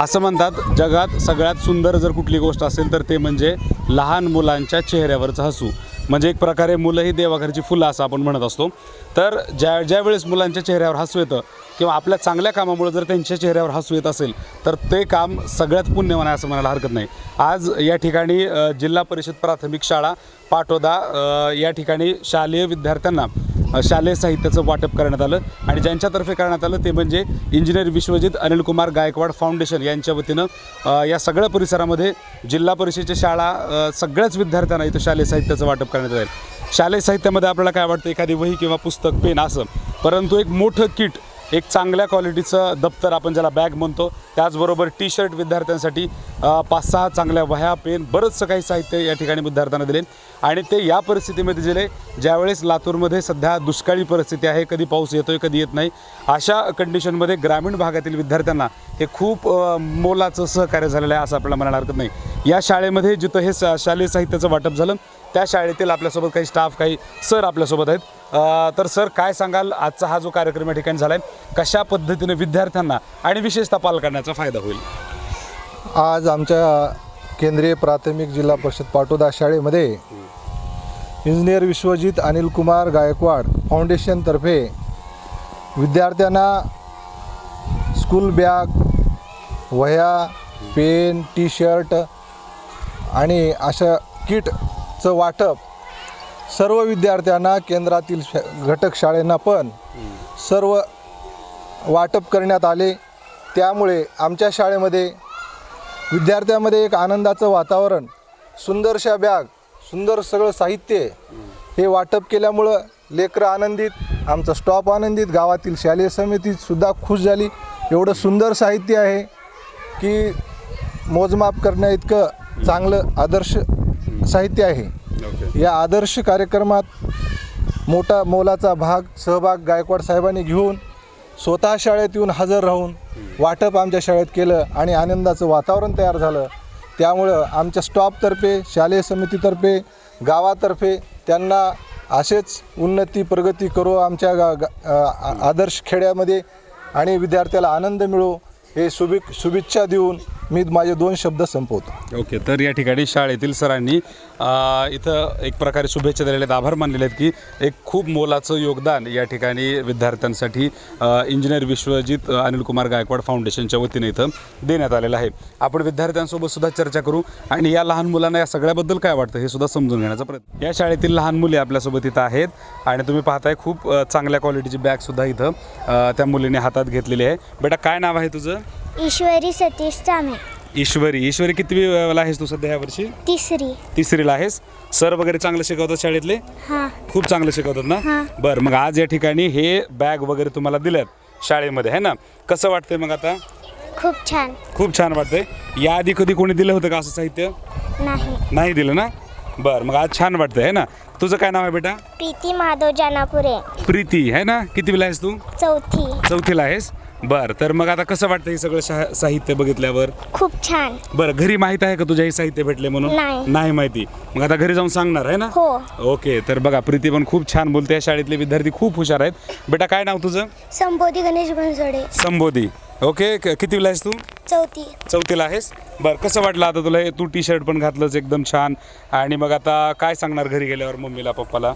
असं म्हणतात जगात सगळ्यात सुंदर जर कुठली गोष्ट असेल तर ते म्हणजे लहान मुलांच्या चेहऱ्यावरचं हसू. म्हणजे एक प्रकारे मुलं ही देवाघरची फुलं असं आपण म्हणत असतो. तर ज्या ज्यावेळेस मुलांच्या चेहऱ्यावर हसू येतं किंवा आपल्या चांगल्या कामामुळे जर त्यांच्या चेहऱ्यावर हसू येत असेल तर ते काम सगळ्यात पुण्यवान आहे असं म्हणायला हरकत नाही. आज या ठिकाणी जिल्हा परिषद प्राथमिक शाळा पाटोदा या ठिकाणी शालेय विद्यार्थ्यांना शालेय साहित्याचं वाटप करण्यात आलं आणि ज्यांच्यातर्फे करण्यात आलं ते म्हणजे इंजिनियर विश्वजित अनिलकुमार गायकवाड फाउंडेशन यांच्या वतीनं या सगळ्या परिसरामध्ये जिल्हा परिषदेच्या शाळा सगळ्याच विद्यार्थ्यांना इथं शालेय साहित्याचं वाटप करण्यात आलं. शालेय साहित्यामध्ये आपल्याला काय वाटतं? एखादी वही किंवा पुस्तक पेन असं. परंतु एक मोठं किट एक चांगल्या क्वालिटीचं दप्तर आपण ज्याला बॅग म्हणतो त्याचबरोबर टी शर्ट विद्यार्थ्यांसाठी पाच सहा चांगल्या वह्या पेन बरंचसं काही साहित्य या ठिकाणी विद्यार्थ्यांना दिले आणि ते या परिस्थितीमध्ये दिले ज्यावेळेस लातूरमध्ये सध्या दुष्काळी परिस्थिती आहे कधी पाऊस येतोय कधी येत नाही अशा कंडिशनमध्ये ग्रामीण भागातील विद्यार्थ्यांना हे खूप मोलाचं सहकार्य झालेलं आहे असं आपल्याला म्हणायला हरकत नाही. या शाळेमध्ये जिथं हे सा- शालेय साहित्याचं वाटप झालं त्या शाळेतील आपल्यासोबत काही स्टाफ काही सर आपल्यासोबत आहेत. तर सर काय सांगाल? आजचा हा जो कार्यक्रम या ठिकाणी झाला आहे कशा पद्धतीने विद्यार्थ्यांना आणि विशेषतः पालकांना फायदा होईल? आज आमच्या केंद्रीय प्राथमिक जिल्हा परिषद पाटोदा शाळेमध्ये इंजिनियर विश्वजित अनिल कुमार गायकवाड फाउंडेशनतर्फे विद्यार्थ्यांना स्कूल बॅग वह्या पेन टी शर्ट आणि अशा किट चं वाटप सर्व विद्यार्थ्यांना केंद्रातील घटक शाळेंना पण सर्व वाटप करण्यात आले. त्यामुळे आमच्या शाळेमध्ये विद्यार्थ्यांमध्ये एक आनंदाचं वातावरण सुंदरशा बॅग सुंदर सगळं साहित्य हे वाटप केल्यामुळं लेकरं आनंदित आमचा स्टॉप आनंदित गावातील शालेय समितीसुद्धा खुश झाली. एवढं सुंदर साहित्य आहे की मोजमाप करण्या इतकं चांगलं आदर्श साहित्य आहे. या आदर्श कार्यक्रमात मोठा मोलाचा भाग सहभाग गायकवाड साहेबांनी घेऊन स्वतः शाळेत येऊन हजर राहून वाटप आमच्या शाळेत केलं आणि आनंदाचं वातावरण तयार झालं. त्यामुळं आमच्या स्टॉपतर्फे शालेय समितीतर्फे गावातर्फे त्यांना असेच उन्नती प्रगती करू आमच्या गा गा- आदर्श खेड्यामध्ये आणि विद्यार्थ्याला आनंद मिळो हे शुभे शुभेच्छा देऊन मी माझे दोन शब्द संपवतो. ओके तर या ठिकाणी शाळेतील सरांनी अ, इथं एक प्रकारे शुभेच्छा दिलेल्या आहेत आभार मानलेले आहेत की एक खूप मोलाचं योगदान या ठिकाणी विद्यार्थ्यांसाठी अ, इंजिनियर विश्वजित अ, अनिल कुमार गायकवाड फाउंडेशनच्या वतीने इथं देण्यात आलेलं आहे. आपण विद्यार्थ्यांसोबत सुद्धा चर्चा करू आणि या लहान मुलांना या सगळ्याबद्दल काय वाटतं हे सुद्धा समजून घेण्याचा प्रयत्न या शाळेतील लहान मुली आपल्यासोबत इथं आहेत आणि तुम्ही पाहताय खूप अ, चांगल्या क्वालिटीची बॅगसुद्धा इथं अ, त्या मुलीने हातात घेतलेली आहे. बेटा काय नाव आहे तुझं? ईश्वरी सतीश चामे. ईश्वरी. ईश्वरी कितवी वेळेला आहेस तू सध्या यावर्षी तिसरी. तिसरीला आहेस. सर वगैरे चांगलं शिकवतात शाळेतले? हां. खूप चांगलं शिकवतात ना? हां. बरं मग आज या ठिकाणी हे बॅग वगैरे तुम्हाला दिल्यात शाळेमध्ये आहे ना? कसं वाटतंय मग आता? खूप छान. खूप छान वाटतंय. याआधी कधी कोणी दिलं होतं का असं साहित्य? नाही. नाही दिलं ना? बरं मग आज छान वाटतंय है ना? तुझं काय नाव आहे बेटा? प्रीती माधव जानापुरे. प्रीती है ना? कितीला आहेस तू? चौथी. चौथीला आहेस. बरं तर मग आता कसं वाटतं हे सगळं शा- साहित्य बघितल्यावर? खूप छान. बरं घरी माहीत आहे का तुझ्या हे साहित्य भेटले म्हणून? नाही. माहिती. मग आता घरी जाऊन सांगणार आहे ना? हो. ओके तर बघा प्रीती पण खूप छान बोलते. शाळेतले विद्यार्थी खूप हुशार आहेत. बेटा काय नाव तुझं? संबोधी गणेश बनसोडे. संबोधी. ओके क- कितवीला आहेस तू? चौथी. चौथीला आहेस? बरं कसं वाटलं आता तुला? हे तू टी शर्ट पण घातलंच एकदम छान. आणि मग आता काय सांगणार घरी गेल्यावर मम्मीला पप्पाला?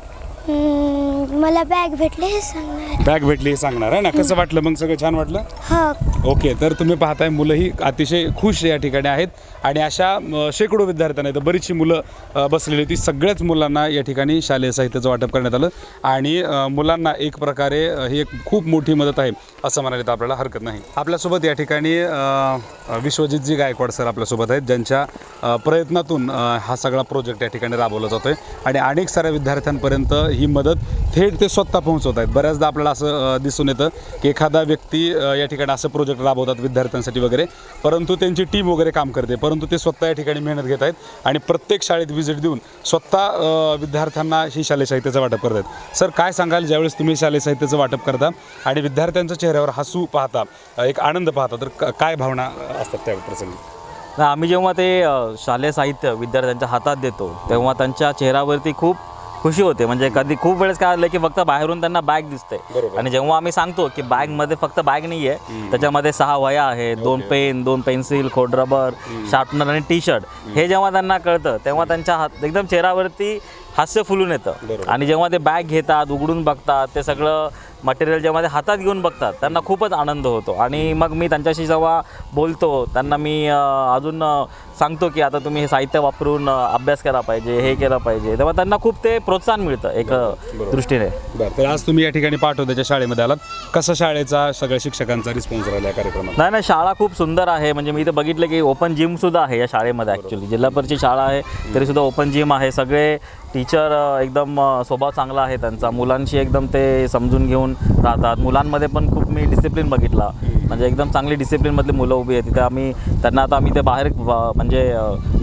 हम्म, मला बॅग भेटले हे सांगणार. बॅग भेटली हे सांगणार आहे ना? कसं वाटलं मग सगळं छान वाटलं? हो. ओके तर तुम्ही पाहताय मुलंही अतिशय खुश या ठिकाणी आहेत. आणि अशा म, शेकडो विद्यार्थ्यांना इथं बरीचशी मुलं अ, बसलेली होती. सगळ्याच मुलांना या ठिकाणी शालेय साहित्याचं वाटप करण्यात आलं. आणि अ, मुलांना एक प्रकारे अ, ही एक खूप मोठी मदत आहे असं म्हणायला तर आपल्याला हरकत नाही. आपल्यासोबत या ठिकाणी अ, विश्वजितजी गायकवाड सर आपल्यासोबत आहेत ज्यांच्या अ, प्रयत्नातून अ, हा सगळा प्रोजेक्ट या ठिकाणी राबवला जातो आहे आणि अनेक साऱ्या विद्यार्थ्यांपर्यंत ही मदत थेट ते स्वतः पोहोचवत आहेत. बऱ्याचदा आपल्याला असं दिसून येतं की एखादा व्यक्ती या ठिकाणी असं प्रोजेक्ट राबवतात विद्यार्थ्यांसाठी वगैरे. परंतु त्यांची टीम वगैरे काम करते. परंतु ते स्वतः या ठिकाणी मेहनत घेत आहेत आणि प्रत्येक शाळेत व्हिजिट देऊन स्वतः विद्यार्थ्यांना ही शालेय साहित्याचं वाटप करत आहेत. सर काय सांगाल? ज्यावेळेस तुम्ही शालेय साहित्याचं वाटप करता आणि विद्यार्थ्यांच्या चेहऱ्यावर हसू पाहता एक आनंद पाहता तर क- काय भावना असतात त्या प्रसंगी? आम्ही जेव्हा ते शालेय साहित्य विद्यार्थ्यांच्या हातात देतो तेव्हा त्यांच्या चेहऱ्यावरती खूप खुशी होते. म्हणजे कधी खूप वेळेस काय आलं की फक्त बाहेरून त्यांना बॅग दिसते बरोबर. आणि जेव्हा आम्ही सांगतो की बॅगमध्ये फक्त बॅग नाही आहे त्याच्यामध्ये सहा वया आहेत दोन पेन दोन पेन्सिल खोड रबर शार्पनर आणि टी शर्ट हे जेव्हा त्यांना कळतं तेव्हा त्यांच्या हात एकदम चेहऱ्यावरती हास्य फुलून येतं. आणि जेव्हा ते बॅग घेतात उघडून बघतात ते सगळं मटेरियल जेव्हा ते हातात घेऊन बघतात त्यांना खूपच आनंद होतो. आणि मग मी त्यांच्याशी जेव्हा बोलतो त्यांना मी अजून सांगतो की आता तुम्ही हे साहित्य वापरून अभ्यास केला पाहिजे हे केलं पाहिजे. तेव्हा त्यांना खूप ते प्रोत्साहन मिळतं एक दृष्टीने. तर आज तुम्ही या ठिकाणी पाठवत्याच्या शाळेमध्ये आलात. कसा शाळेचा सगळ्या शिक्षकांचा रिस्पॉन्स राहिला या कार्यक्रमात? नाही नाही शाळा खूप सुंदर आहे. म्हणजे मी इथे बघितलं की ओपन जिम सुद्धा आहे या शाळेमध्ये ॲक्च्युली जिल्हा परिषद शाळा आहे तरी सुद्धा ओपन जिम आहे. सगळे टीचर एकदम स्वभाव चांगला आहे त्यांचा. मुलांशी एकदम ते समजून घेऊन राहतात. मुलांमध्ये पण खूप मी डिसिप्लिन बघितला. म्हणजे एकदम चांगली डिसिप्लिनमधली मुलं उभी आहेत. तिथे आम्ही त्यांना आता आम्ही ते बाहेर म्हणजे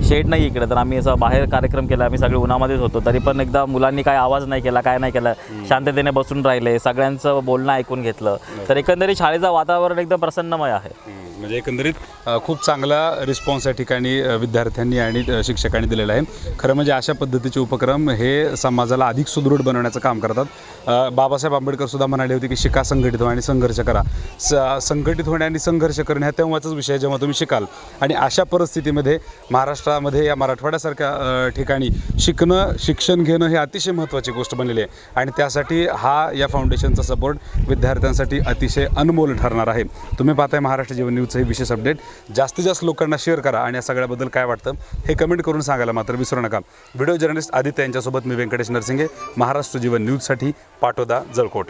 शेड नाही इकडे. तर आम्ही असं बाहेर कार्यक्रम केला. आम्ही सगळे उन्हामध्येच होतो. तरी पण एकदा मुलांनी काय आवाज नाही केला काय नाही केला. शांततेने बसून राहिले. सगळ्यांचं बोलणं ऐकून घेतलं. तर एकंदरीत शाळेचं वातावरण एकदम प्रसन्नमय आहे. म्हणजे एकंदरीत खूप चांगला रिस्पॉन्स या ठिकाणी विद्यार्थ्यांनी आणि शिक्षकांनी दिलेला आहे. खरं म्हणजे अशा पद्धतीचे उपक्रम हे समाजाला अधिक सुदृढ बनवण्याचं काम करतात. बाबासाहेब आंबेडकर सुद्धा म्हणाले होते की शिका संघटित व्हा आणि संघर्ष करा. स संघटित होणे आणि संघर्ष करणे हा तेव्हाचाच विषय जेव्हा तुम्ही शिकाल. आणि अशा परिस्थितीमध्ये महाराष्ट्रामध्ये या मराठवाड्यासारख्या ठिकाणी शिकणं शिक्षण घेणं हे अतिशय महत्त्वाची गोष्ट बनलेली आहे. आणि त्यासाठी हा या फाउंडेशनचा सपोर्ट विद्यार्थ्यांसाठी अतिशय अनमोल ठरणार आहे. तुम्ही पाहताय महाराष्ट्र जीवन न्यूजचं हे विशेष अपडेट. जास्तीत जास्त लोकांना शेअर करा आणि या सगळ्याबद्दल काय वाटतं हे कमेंट करून सांगायला मात्र विसरू नका. व्हिडिओ जर्नलिस्ट आदित्य यांच्यासोबत मी व्यंकटेश नरसिंगे. महाराष्ट्र जीवन न्यूजसाठी पाटोदा जळकोट.